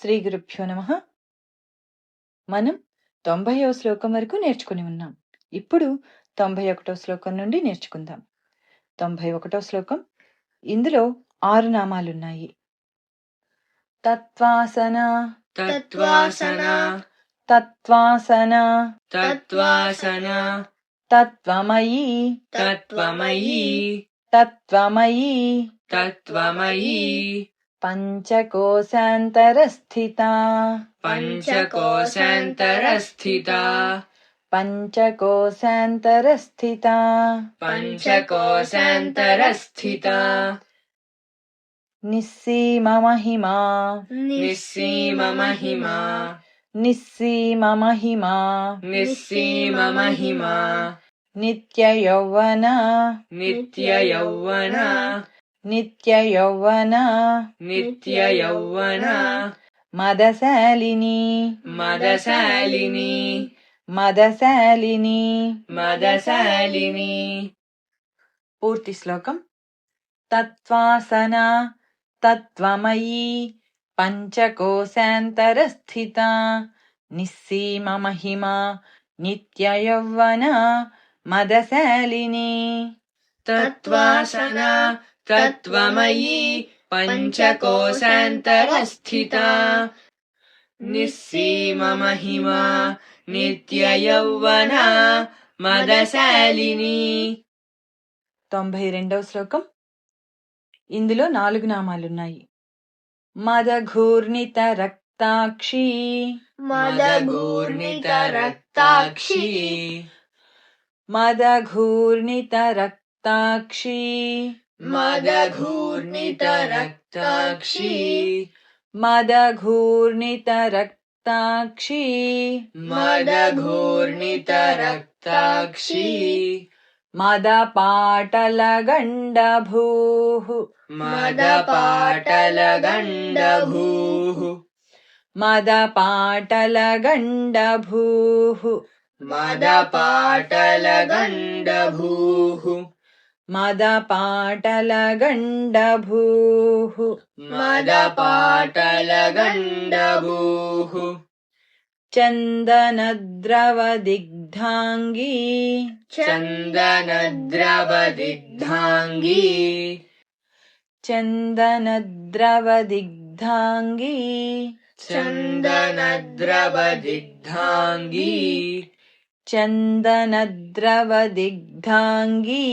శ్రీ గురుభ్యో నమ. మనం తొంభైవ శ్లోకం వరకు నేర్చుకుని ఉన్నాం. ఇప్పుడు తొంభై ఒకటో శ్లోకం నుండి నేర్చుకుందాం. తొంభై ఒకటో శ్లోకం. ఇందులో ఆరు నామాలున్నాయి. తత్వాసన. తత్వాసన. తత్వాసన. తత్వాసన. తత్వమయీ. తత్వమయీ. తత్వమయీ. తత్వమయీ. పంచకోశాంతరస్థిత. పంచకోశాంతరస్థిత. పంచకోశాంతరస్థిత. పంచకోశాంతరస్థిత. నిస్సీమ మహిమా. నిస్సీమ మహిమా. నిస్సీమ మహిమా. నిస్సీమ మహిమా. నిత్య యౌవన నిత్య యౌవన మదశాలిని. మదశాలిని. మదశాలిని. మదశాలిని. పూర్తి శ్లోకం. తత్వాసన తత్వమయీ పంచకోశాంతరస్థిత నిస్సీమ మహిమా నిత్య యౌవన మదశాలిని. తత్వాసన తత్వమయీ పంచకోశాంతరస్థిత నిస్సీమ మహిమా నిత్య యౌవన మదశాలిని తొంభై రెండవ శ్లోకం. ఇందులో నాలుగు నామాలున్నాయి. మదఘూర్ణిత రక్తాక్షి మదఘూర్ణిత రక్తాక్షి మదఘూర్ణిత రక్తాక్షి मदघूर्णितरक्ताक्षी। मदघूर्णितरक्ताक्षी। मदघूर्णितरक्ताक्षी। मदपाटलगण्डभूः। मदपाटलगण्डभूः। मदपाटलगण्डभूः। मदपाटलगण्डभूः। मदपाटल मदपाटलगण्डभूः। मदपाटलगण्डभूः। चन्दनद्रवदिग्धाङ्गी। चन्दनद्रवदिग्धाङ्गी। चन्दनद्रवदिग्धाङ्गी। चन्दनद्रवदिग्धाङ्गी। చందనద్రవదిగ్ధాంగీ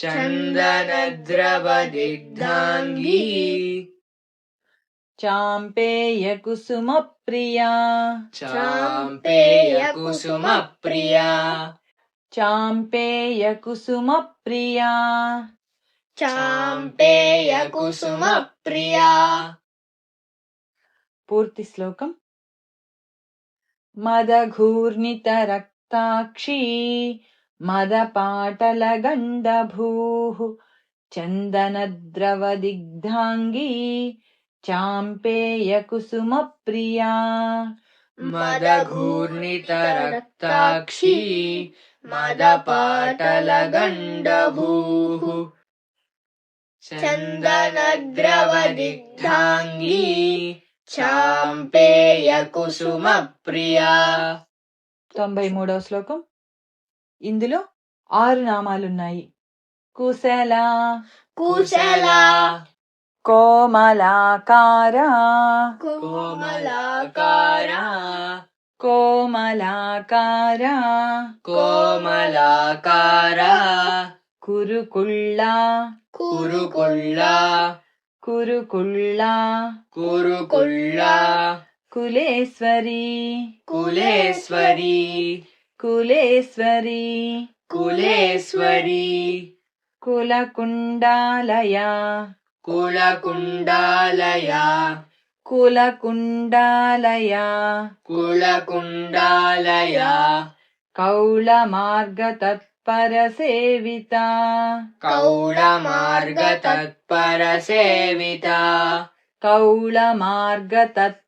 చందనద్రవదిగ్ధాంగీ చందనద్రవదిగ్ధాంగీ చాంపేయకుసుమప్రియా చాంపేయకుసుమప్రియా చాంపేయకుసుమప్రియా చాంపేయకుసుమప్రియా పూర్తి శ్లోకం మదఘూర్ణిత రక్తాక్షి మదపాటలగండభూ చందనద్రవదిగ్ధాంగీ చాంపేయకుసుమప్రియా మదఘూర్ణిత రక్తాక్షి మదపాటలగండభూః చందనద్రవదిగ్ధాంగీ చాంపేయకుసుమప్రియా తొంభై మూడవ శ్లోకం. ఇందులో ఆరు నామాలున్నాయి. కుశల కుశలా కోమలాకారా కోమలాకారా కోమలాకారా కోమలాకారా కురుకుళ్ళా కురుకుళ్ళా కురుకుళ్ళా కురుకుళ్ళా కులేశ్వరి. కులేశ్వరి. కులేశ్వరి. కులేశ్వరి. కులకుండాలయ. కులకుండాలయ. కులకుండాలయ. కులకుండాలయ. కౌళ మార్గ తత్పర సేవిత కౌళ మార్గ తత్పర సేవిత కౌళ మార్గ తత్పర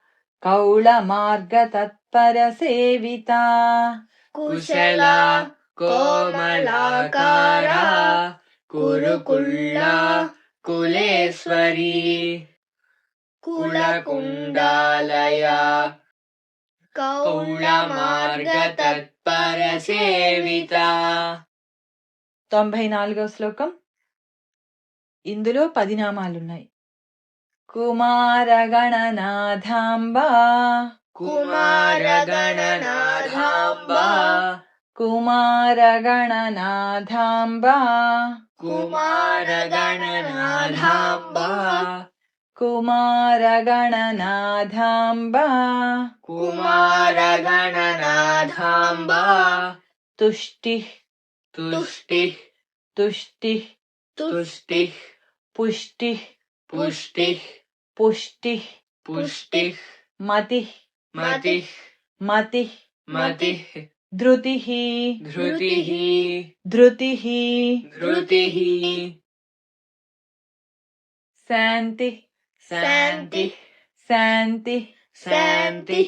మార్గ తత్పర సేవిత కుశల కోమలాకార కురుకుళ్ళ కులేశ్వరి. కులకుండాలయ కౌళ మార్గ తత్పర సేవిత తొంభై నాలుగవ శ్లోకం. ఇందులో పది నామాలున్నాయి. కుమారగణనాథాంబ కుమార గణనాథాంబ కుమారగణనాథాంబ కుమార గణనాథాంబ కుమారగణనాథాంబ కుమార గణనాథాంబ తుష్టి తుష్టి తుష్టి తుష్టి పుష్టి పుష్టి పుష్టి పుష్టి మతి మతి మతి మతి ధృతి ధృతి ధృతి ధృతి శాంతి శాంతి శాంతి శాంతి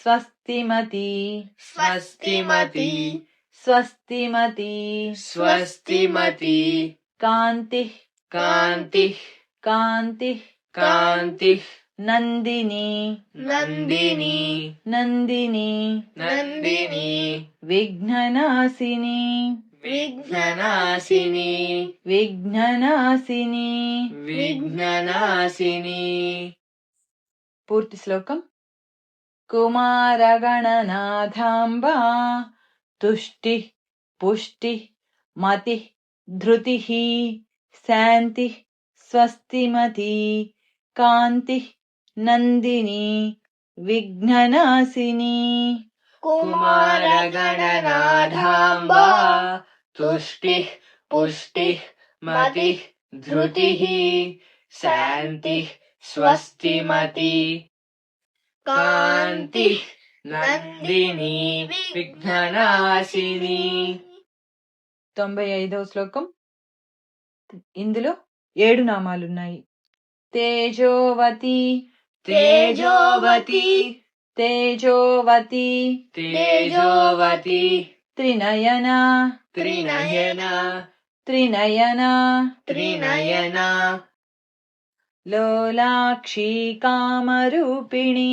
స్వస్తిమతి స్వస్తిమతి స్వస్తిమతి స్వస్తిమతి కాంతి. నందిని. నందిని. నందిని. నందిని. విఘ్ననాశిని. విఘ్ననాశిని. విఘ్ననాశిని. విఘ్ననాశిని. పూర్తి శ్లోకం. కుమారగణనాథాంబ తుష్టి పుష్టి మతి ధృతి శాంతి స్వస్తిమతి కాంతి నందిని విఘ్ననాశిని. కుమార గణనాథాంబ తుష్టి పుష్టి మతి ధృతి శాంతి స్వస్తిమతి. కాంతి నందిని విఘ్ననాశిని. తొంభై ఐదవ శ్లోకం. ఇందులో ఏడు నామాలున్నాయి. తేజోవతి తేజోవతి తేజోవతి తేజోవతి త్రినయన త్రినయన త్రినయన త్రినయన లోలాక్షి కామరూపిణి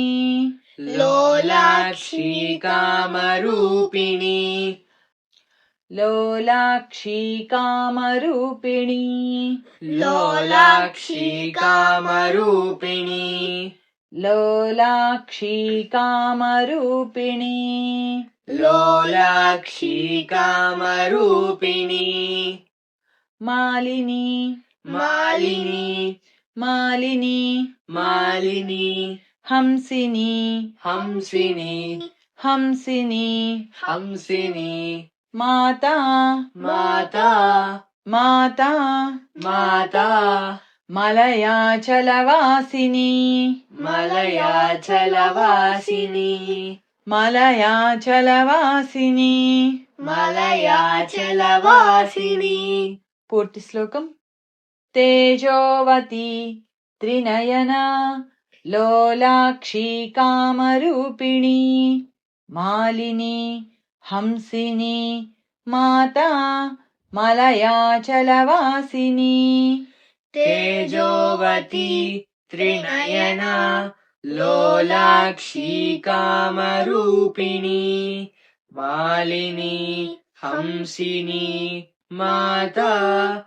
లోలాక్షి కామరూపిణి లోలాక్షి కామరూపిణి లోలాక్షి కామరూపిణి లోలాక్షి కామరూపిణి లోలాక్షి కామరూపిణి మాలిని మాలిని మాలిని మాలిని హంసిని హంసిని హంసిని హంసిని మాతా మాతా మాతా మాతా. మలయాచలవాసిని. మలయాచలవాసిని. మలయాచలవాసిని. మలయాచలవాసిని. పూర్తి శ్లోకం. తేజోవతి త్రినయన లోలాక్షి కామరూపిణి మాలిని హంసిని మాతా మలయాచలవాసిని. తేజోవతి త్రినయన లోలాక్షి కామరూపిణి. మాలిని హంసిని మాతా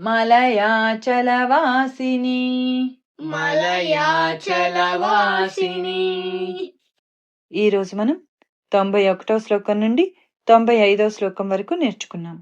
మలయాచలవాసిని. మలయాచలవాసిని. ఈ రోజు మనం తొంభై ఒకటో శ్లోకం నుండి తొంభై ఐదో శ్లోకం వరకు నేర్చుకున్నాం.